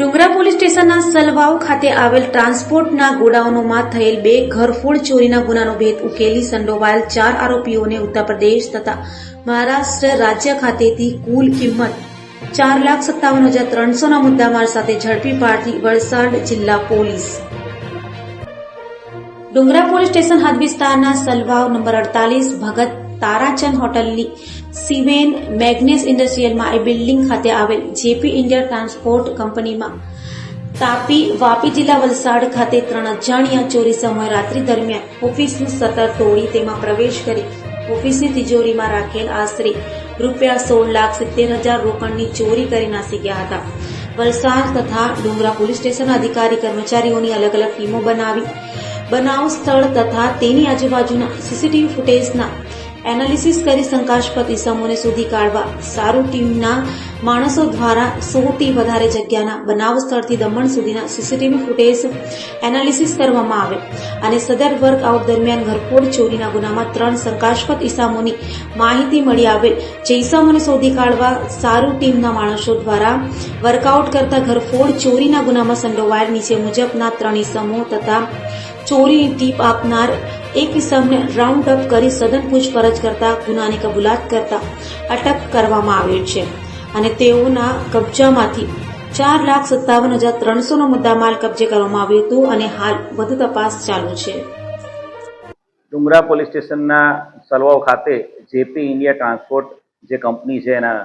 ડુંગરા police સ્ટેશનના સલવાવ ખાતે આવેલ ટ્રાન્સપોર્ટના ગોડાઉનોમાં થયેલ બે ઘરફોડ ચોરીના ગુનાનો ભેદ ઉકેલી સંડોવાયેલ ચાર આરોપીઓને ઉત્તર પ્રદેશ તથા મહારાષ્ટ્ર રાજ્ય ખાતેથી કુલ કિંમત ચાર લાખ સત્તાવન હજાર ત્રણસોના મુદ્દામાલ સાથે ઝડપી પાડતી વલસાડ જિલ્લા પોલીસ. ડુંગરા પોલીસ સ્ટેશન હદ વિસ્તારના સલવાવ નંબર અડતાલીસ, ભગત તારાચંદ હોટલની સિવેન મેગ્નેસ ઇન્ડસ્ટ્રીયલમાં એ બિલ્ડિંગ ખાતે આવેલ જેપી ઇન્ડિયા ટ્રાન્સપોર્ટ કંપનીમાં તાપી વાપી જિલ્લા વલસાડ ખાતે ત્રણ અજાણ્યા ચોરી સમય રાત્રિ દરમિયાન ઓફિસનું સતર તોડી તેમાં પ્રવેશ કરી ઓફિસની તિજોરીમાં રાખેલ આશરે રૂપિયા સોળ લાખ સિત્તેર હજાર રોકડની ચોરી કરી નાસી ગયા હતા. વલસાડ તથા ડુંગરા પોલીસ સ્ટેશન અધિકારી કર્મચારીઓની અલગ અલગ ટીમો બનાવી બનાવ સ્થળ તથા તેની આજુબાજુના સીસીટીવી ફૂટેજના એનાલિસિસ કરી શંકાસ્પદ ઇસમોને શોધી કાઢવા સારું ટીમના માણસો દ્વારા સોથી વધારે જગ્યાના બનાવ સ્થળથી દમણ સુધીના સીસીટીવી ફૂટેજ એનાલિસિસ કરવામાં આવે. અને સદર વર્કઆઉટ દરમિયાન ઘરફોડ ચોરીના ગુનામાં ત્રણ શંકાસ્પદ ઇસામોની માહિતી મળી આવેલ, જે ઇસામોને શોધી કાઢવા સારું ટીમના માણસો દ્વારા વર્કઆઉટ કરતા ઘરફોડ ચોરીના ગુનામાં સંડોવાયેલ નીચે મુજબના ત્રણ ઇસમો તથા ચોરીની ટીપ આપનાર એક ઇસમને રાઉન્ડ અપ કરી સઘન પૂછપરછ કરતા, ગુનાની કબૂલાત કરતા અટક કરવામાં આવ્યો છે. અને તેઓના કબજામાંથી ચાર લાખ સત્તાવન હજાર ત્રણસોનો મુદ્દામાલ કબજે કરવામાં આવ્યું હતું અને હાલ વધુ તપાસ ચાલુ છે. ડુંગરા પોલીસ સ્ટેશનના સલવાવ ખાતે જેપી ઇન્ડિયા ટ્રાન્સપોર્ટ જે કંપની છે એના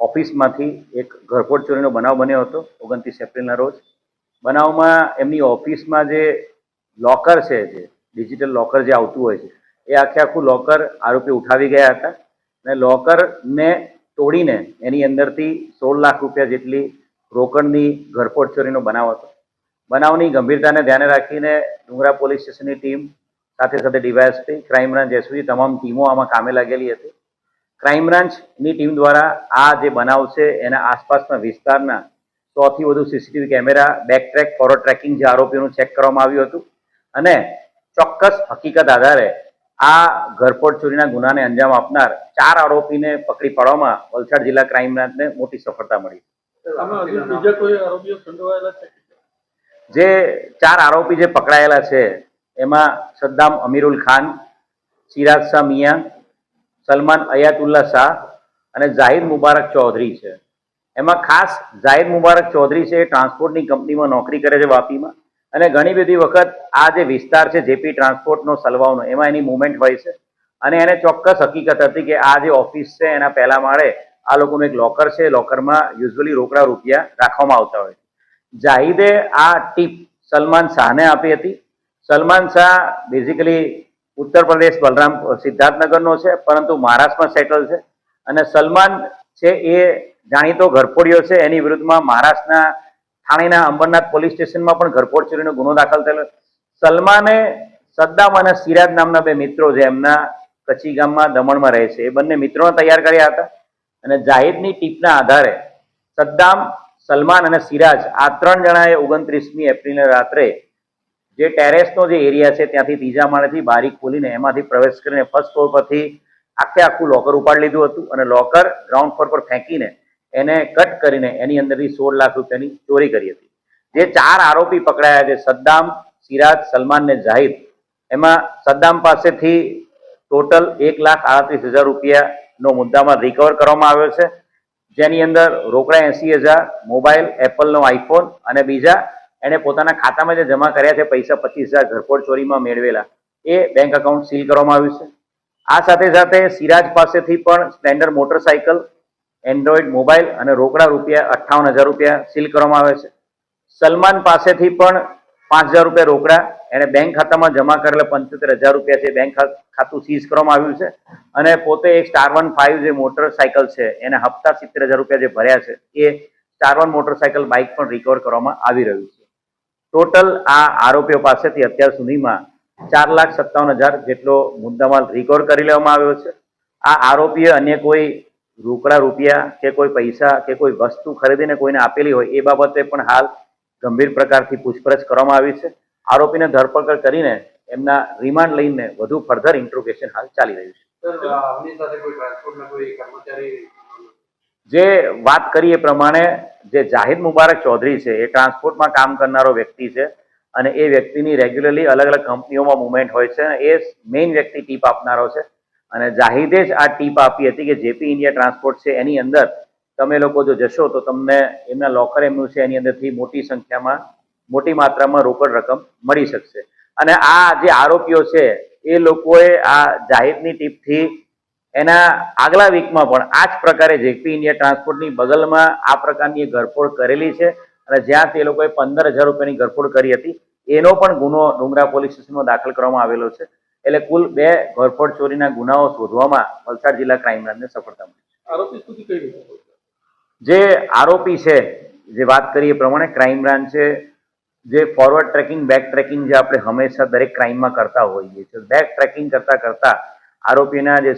ઓફિસમાંથી એક ઘરફોડ ચોરીનો બનાવ બન્યો હતો ઓગણત્રીસ એપ્રિલના રોજ. બનાવમાં એમની ઓફિસમાં જે લોકર છે જે, ડિજિટલ લોકર જે આવતું હોય છે, એ આખે આખું લોકર આરોપી ઉઠાવી ગયા હતા અને લોકરને તોડીને એની અંદરથી સોળ લાખ રૂપિયા જેટલી રોકડની ઘરફોડ ચોરીનો બનાવ હતો. બનાવની ગંભીરતાને ધ્યાને રાખીને ડુંગરા પોલીસ સ્ટેશનની ટીમ સાથે સાથે ડીવાયએસપી, ક્રાઇમ બ્રાન્ચ એસપી તમામ ટીમો આમાં કામે લાગેલી હતી. ક્રાઇમ બ્રાન્ચની ટીમ દ્વારા આ જે બનાવ છે, એના આસપાસના વિસ્તારના સોથી વધુ CCTV camera back track forward tracking જે આરોપીઓનું ચેક કરવામાં આવ્યું હતું અને ચોક્કસ હકીકત આધારે આ ઘરફોડ ચોરીના ગુનાને અંજામ આપનાર ચાર આરોપીને પકડી પાડવામાં વલસાડ જિલ્લા ક્રાઇમ બ્રાન્ચને મોટી સફળતા મળી. જે ચાર આરોપી જે પકડાયેલા છે એમાં સદ્દામ અમીરુલ ખાન સિરાજ શાહ મિયા સલમાન અયાતુલ્લા શાહ અને જાહિર મુબારક ચૌધરી છે. એમાં ખાસ જાહિર મુબારક ચૌધરી છે એ ટ્રાન્સપોર્ટની કંપનીમાં નોકરી કરે છે વાપીમાં. અને ઘણી બધી વખત આ જે વિસ્તાર છે જેપી ટ્રાન્સપોર્ટનો સલવાવનો એમાં એની મુવમેન્ટ હોય છે. અને એને ચોક્કસ હકીકત હતી કે આ જે ઓફિસ છે, એના પહેલા માળે આ લોકોનું એક લોકર છે, લોકરમાં યુઝ્યુઅલી રોકડા રૂપિયા રાખવામાં આવતા હોય જાહિદે આ ટીપ સલમાન શાહને આપી હતી. સલમાન શાહ બેઝિકલી ઉત્તર પ્રદેશ બલરામ સિદ્ધાર્થનગરનો છે, પરંતુ મહારાષ્ટ્રમાં સેટલ છે. અને સલમાન છે એ જાણીતો ઘરફોડિયો છે, એની વિરુદ્ધમાં મહારાષ્ટ્રના થાણેના અંબરનાથ પોલીસ સ્ટેશનમાં પણ ઘરફોડ ચોરીનો ગુનો દાખલ થયેલો. સલમાને સદ્દામ અને સિરાજ નામના બે મિત્રો છે, એમના કચ્છી ગામમાં દમણમાં રહે છે. એ બંને મિત્રોને તૈયાર કર્યા હતા અને જાહિદની ટીપના આધારે સદ્દામ, સલમાન અને સિરાજ આ ત્રણ જણાએ ઓગણત્રીસમી એપ્રિલને રાત્રે જે ટેરેસનો જે એરિયા છે, ત્યાંથી ત્રીજા માળેથી બારી ખોલીને એમાંથી પ્રવેશ કરીને ફર્સ્ટ ફ્લોર પરથી આખે આખું લોકર ઉપાડી લીધું હતું અને લોકર ગ્રાઉન્ડ ફ્લોર પર ફેંકીને એને કટ કરીને એની અંદરથી સોળ લાખ રૂપિયાની ચોરી કરી હતી. જે ચાર આરોપી પકડાયા છે, સદ્દામ, સિરાજ, સલમાન ને જાહિદ એમાં સદ્દામ પાસેથી ટોટલ એક લાખ આડત્રીસ હજાર રૂપિયાનો મુદ્દામાં રિકવર કરવામાં આવ્યો છે. જેની અંદર રોકડા એસી હજાર, મોબાઈલ, એપલનો આઈફોન અને બીજા એણે પોતાના ખાતામાં જે જમા કર્યા છે, પૈસા પચીસ હજાર ઘરફોડ ચોરીમાં મેળવેલા. એ બેંક એકાઉન્ટ સીલ કરવામાં આવ્યું છે. આ સાથે સાથે સિરાજ પાસેથી પણ સ્પ્લેન્ડર મોટરસાયકલ એન્ડ્રોઈડ મોબાઈલ અને રોકડા રૂપિયા અઠ્ઠાવન હજાર રૂપિયા સીલ કરવામાં આવે છે. સલમાન પાસેથી પણ પાંચ હજાર રૂપિયા રોકડા એણે બેંક ખાતામાં જમા કરેલા પંચોતેર હજાર રૂપિયા છે બેંક ખાતું સીઝ કરવામાં આવ્યું છે. અને પોતે એક સ્ટાર વન ફાઇવ જે મોટરસાયકલ છે, એને હપ્તા સિત્તેર હજાર રૂપિયા જે ભર્યા છે, એ સ્ટાર વન મોટરસાયકલ બાઇક પણ રિકવર કરવામાં આવી રહ્યું છે. ટોટલ આ આરોપીઓ પાસેથી અત્યાર સુધીમાં ચાર લાખ સત્તાવન હજાર જેટલો મુદ્દામાલ રિકવર કરી લેવામાં આવ્યો છે. આ આરોપીએ અન્ય કોઈ રોકડા રૂપિયા કે કોઈ પૈસા કે કોઈ વસ્તુ ખરીદીને કોઈને આપેલી હોય એ બાબતે પણ હાલ ગંભીર પ્રકારથી પૂછપરછ કરવામાં આવી છે. આરોપીને ધરપકડ કરીને એમના રિમાન્ડ લઈને વધુ ફર્ધર ઇન્ટ્રોગેશન હાલ ચાલી રહ્યું છે. જે વાત કરીએ એ પ્રમાણે જે જાહિદ મુબારક ચૌધરી છે એ ટ્રાન્સપોર્ટમાં કામ કરનારો વ્યક્તિ છે અને એ વ્યક્તિની રેગ્યુલરલી અલગ અલગ કંપનીઓમાં મુવમેન્ટ હોય છે એ મેઇન વ્યક્તિ ટીપ આપનારો છે. અને જાહિદે જ આ ટીપ આપી હતી કે જેપી ઇન્ડિયા ટ્રાન્સપોર્ટ છે એની અંદર તમે લોકો જો જશો તો તમને એમના લોકર એમનું છે એની અંદરથી મોટી સંખ્યામાં, મોટી માત્રામાં રોકડ રકમ મળી શકશે. અને આ જે આરોપીઓ છે, એ લોકોએ આ જાહિદની ટીપથી એના આગલા વીકમાં પણ આ જ પ્રકારે જેપી ઇન્ડિયા ટ્રાન્સપોર્ટની બગલમાં આ પ્રકારની ઘરફોડ કરેલી છે અને જ્યાં તે લોકોએ પંદર હજાર રૂપિયાની ઘરફોડ કરી હતી, એનો પણ ગુનો ડુંગરા પોલીસ સ્ટેશનમાં દાખલ કરવામાં આવેલો છે. એટલે કુલ બે ઘરફોડ ચોરીના ગુનાઓ શોધવામાં વલસાડ જિલ્લા ક્રાઇમ બ્રાન્ચને સફળતા મળી આરોપી સુધી કઈ રીતે જે આરોપી છે જે વાત કરીએ પ્રમાણે ક્રાઇમ બ્રાન્ચે જે ફોરવર્ડ ટ્રેકિંગ બેક ટ્રેકિંગ જે આપણે હંમેશા દરેક ક્રાઇમમાં કરતા હોઈએ છીએ. બેક ટ્રેકિંગ કરતા કરતા આરોપીના જે